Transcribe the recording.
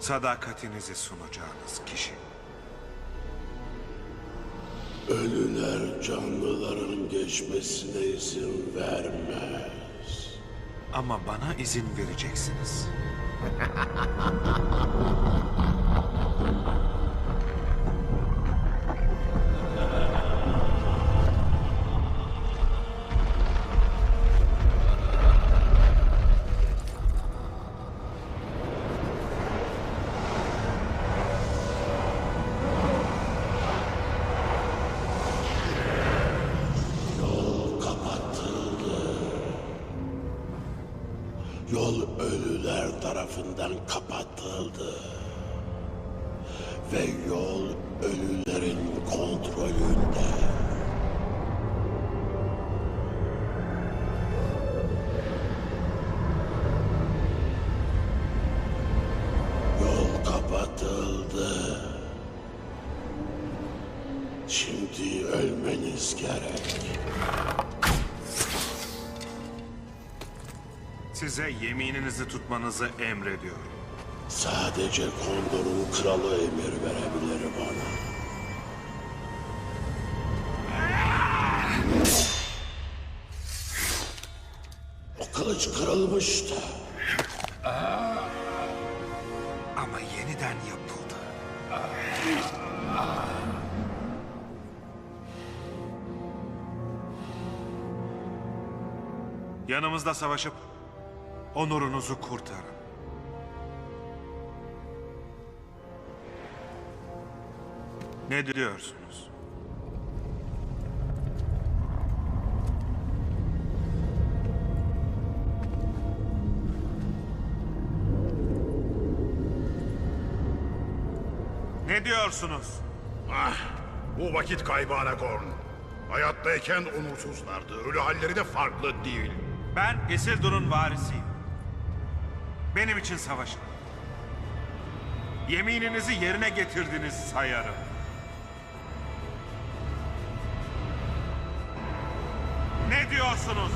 sadakatinizi sunacağınız kişi. Ölüler canlıların geçmesine izin vermez. Ama bana izin vereceksiniz. Yol ölüler tarafından kapatıldı. Ve yol ölülerin kontrolünde. Yol kapatıldı. Şimdi ölmeniz gerek. Size yemininizi tutmanızı emrediyorum. Sadece Kondor'un kralı emir verebilir bana. O kılıç kırılmış da. Ama yeniden yapıldı. Yanımızda savaşıp onurunuzu kurtarın. Ne diyorsunuz? Ne diyorsunuz? Ah, bu vakit kaybı Aragorn. Hayattayken onursuzlardı. Ölü halleri de farklı değil. Ben Isildur'un varisiyim. Benim için savaşın. Yemininizi yerine getirdiniz sayarım. Ne diyorsunuz?